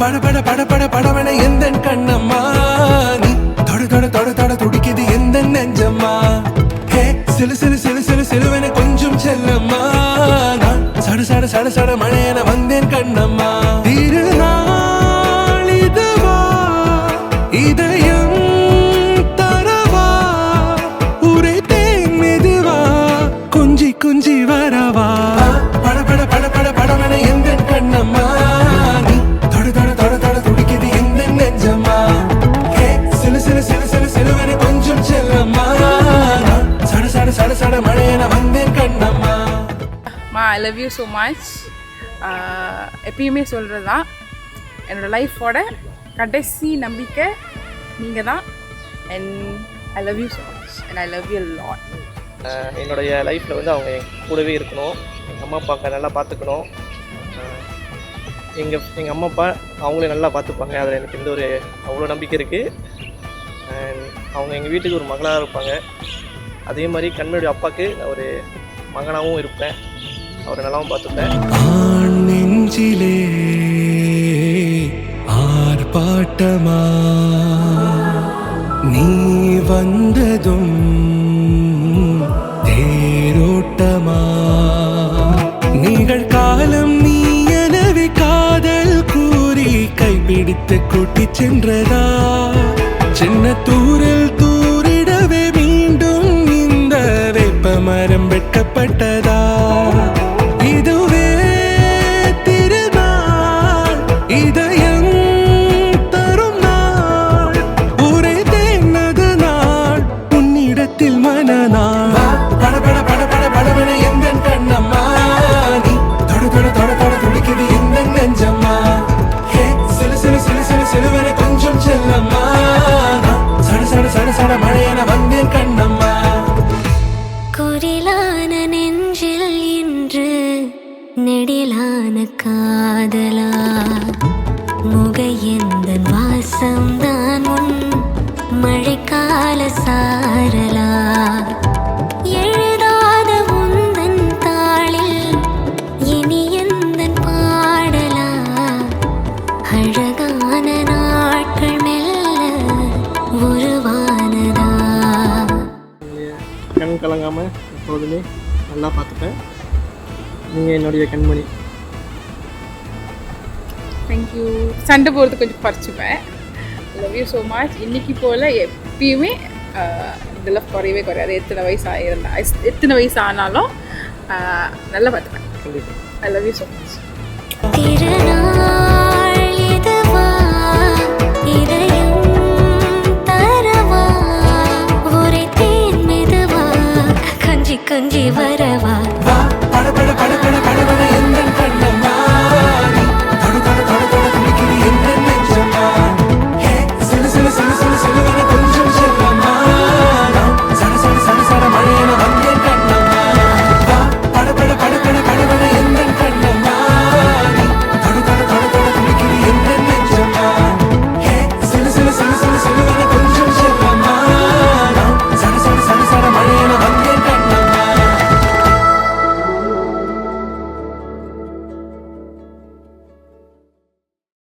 பட பட பட பட படவன எந்த கண்ணம்மா? நீ தொட தொட தொட தொட துடிக்குது எந்த நெஞ்சம்மா? ஹே சிலு சிலு சிலு சிலு சிலுவன கொஞ்சம் செல்லம்மா. நான் சட சட சட சட மழையன வந்தேன் கண்ணம்மா. வந்தேன் கண்ணம்மா. மா I love you so much எப்பயுமே சொல்கிறது தான் என்னோடய லைஃபோட கடைசி நம்பிக்கை நீங்கள் தான் and I love you so much and I love you lot என்னுடைய லைஃப்பில் வந்து அவங்க என் கூடவே இருக்கணும். எங்கள் அம்மா அப்பாக்க நல்லா பார்த்துக்கணும். எங்கள் எங்கள் அம்மா அப்பா அவங்களே நல்லா பார்த்துப்பாங்க. அதில் எனக்கு எந்த ஒரு அவ்வளோ நம்பிக்கை இருக்குது அவங்க எங்கள் வீட்டுக்கு ஒரு மகளாக இருப்பாங்க. அதே மாதிரி கண்மணியுடைய அப்பாவுக்கு ஒரு மகனாகவும் இருப்பேன். அவரை நல்லாவும் பார்த்துப்பேன். நெஞ்சிலே ஆர்ப்பாட்டமா? நீ வந்ததும் தேரோட்டமா? நிகழ்காலம் நீ எனவே காதல் கூறி கைப்பிடித்து கூட்டி சென்றதா? சின்ன தூரல் நெடிலான காதலா முகையந்தன் வாசம்தான் உன் மழைக்கால சாரலா எழுதாத முந்தன் தாளில் இனி எந்த பாடலா அழகான நாட்கள் மெல்ல உருவானதா. கண் கலங்காம எப்போதுமே நல்லா பார்த்துப்பேன். நீங்கள் என்னுடைய கண்மணி. தேங்க்யூ சண்டை போகிறது கொஞ்சம் குறைச்சிப்பேன். லவ் யூ ஸோ மச் இன்னைக்கு போல் எப்பயுமே லவ் குறையவே குறையாது. எத்தனை வயசு ஆயிருந்தா எத்தனை வயசு ஆனாலும் நல்லா பார்த்துப்பேன். I love you so much